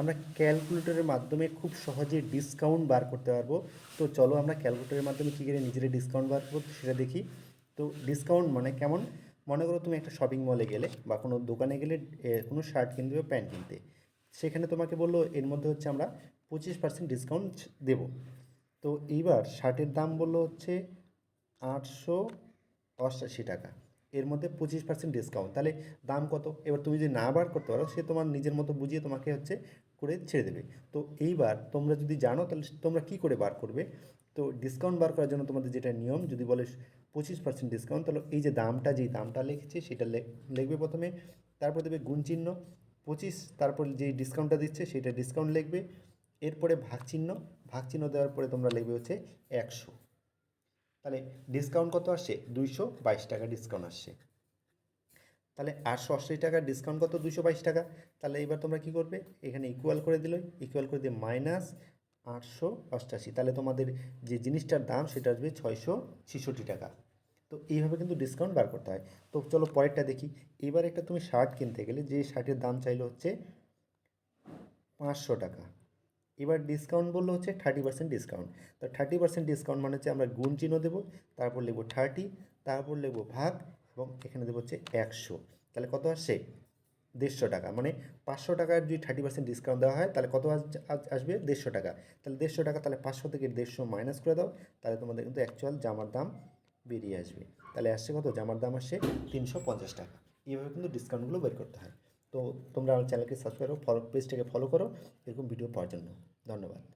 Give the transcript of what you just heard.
আমরা ক্যালকুলেটরের মাধ্যমে খুব সহজে ডিসকাউন্ট বার করতে পারব। তো চলো আমরা ক্যালকুলেটরের মাধ্যমে কী করে নিজেরা ডিসকাউন্ট বার করব সেটা দেখি। তো ডিসকাউন্ট মানে কেমন? মনে করো তুমি একটা শপিং মলে গেলে বা কোনো দোকানে গেলে কোনো শার্ট কিনতে বা প্যান্ট কিনতে। সেখানে তোমাকে বলল এর মধ্যে হচ্ছে আমরা পঁচিশ পার্সেন্ট ডিসকাউন্ট দেবো। তো এইবার শার্টের দাম বলল হচ্ছে আটশো অষ্টাশি টাকা। এর মধ্যে পঁচিশ পার্সেন্ট ডিসকাউন্ট তাহলে দাম কত? এবার তুমি যদি না বার করতে পারো, সে তোমার নিজের মতো বুঝিয়ে তোমাকে হচ্ছে করে ছেড়ে দেবে। তো এইবার তোমরা যদি জানো, তাহলে তোমরা কী করে বার করবে? তো ডিসকাউন্ট বার করার জন্য তোমাদের যেটা নিয়ম, যদি বলে পঁচিশ পার্সেন্ট ডিসকাউন্ট তাহলে এই যে দামটা, যেই দামটা লিখেছে, সেটা লিখবে প্রথমে। তারপর দেবে গুণ চিহ্ন, পঁচিশ, তারপর যেই ডিসকাউন্টটা দিচ্ছে, সেটা ডিসকাউন্ট লিখবে। এরপরে ভাগ চিহ্ন ভাগ চিহ্ন দেওয়ার পরে তোমরা লিখবে হচ্ছে একশো। তাহলে ডিসকাউন্ট কত আসছে? দুইশো বাইশ টাকা ডিসকাউন্ট আসছে। তাহলে আটশো আশি টাকার ডিসকাউন্ট কত? দুশো বাইশ টাকা। তাহলে এবার তোমরা কী করবে? এখানে ইকুয়াল করে দিল ইকুয়াল করে দিয়ে মাইনাস আটশো অষ্টাশি তাহলে তোমাদের যে জিনিসটার দাম, সেটা আসবে ছয়শো ছেষট্টি টাকা। তো এইভাবে কিন্তু ডিসকাউন্ট বার করতে হয়। তো চলো পরেরটা দেখি। এবার একটা তুমি শার্ট কিনতে গেলে, যে শার্টের দাম চাইলো হচ্ছে পাঁচশো টাকা। এবার ডিসকাউন্ট বলল হচ্ছে থার্টি পার্সেন্ট ডিসকাউন্ট তো থার্টি পার্সেন্ট ডিসকাউন্ট মানে হচ্ছে আমরা গুণ চিহ্ন দেবো, তারপর লিখব থার্টি তারপর লিখব ভাগ, এবং এখানে দেবো হচ্ছে একশো। তাহলে কত আসছে? দেড়শো টাকা। মানে পাঁচশো টাকার যদি থার্টি পার্সেন্ট ডিসকাউন্ট দেওয়া হয়, তাহলে কত আস- আস- আসবে? দেড়শো টাকা। তাহলে দেড়শো টাকা, তাহলে পাঁচশো থেকে দেড়শো মাইনাস করে দাও, তাহলে তোমাদের কিন্তু অ্যাকচুয়াল জামার দাম বেরিয়ে আসবে। তাহলে আসছে কত? জামার দাম আসছে তিনশো পঞ্চাশ টাকা। এইভাবে কিন্তু ডিসকাউন্টগুলো বের করতে হয়। তো তোমরা আমার চ্যানেলকে সাবস্ক্রাইব করো ফলো পেজটাকে ফলো করো, এরকম ভিডিও পাওয়ার জন্য। ধন্যবাদ।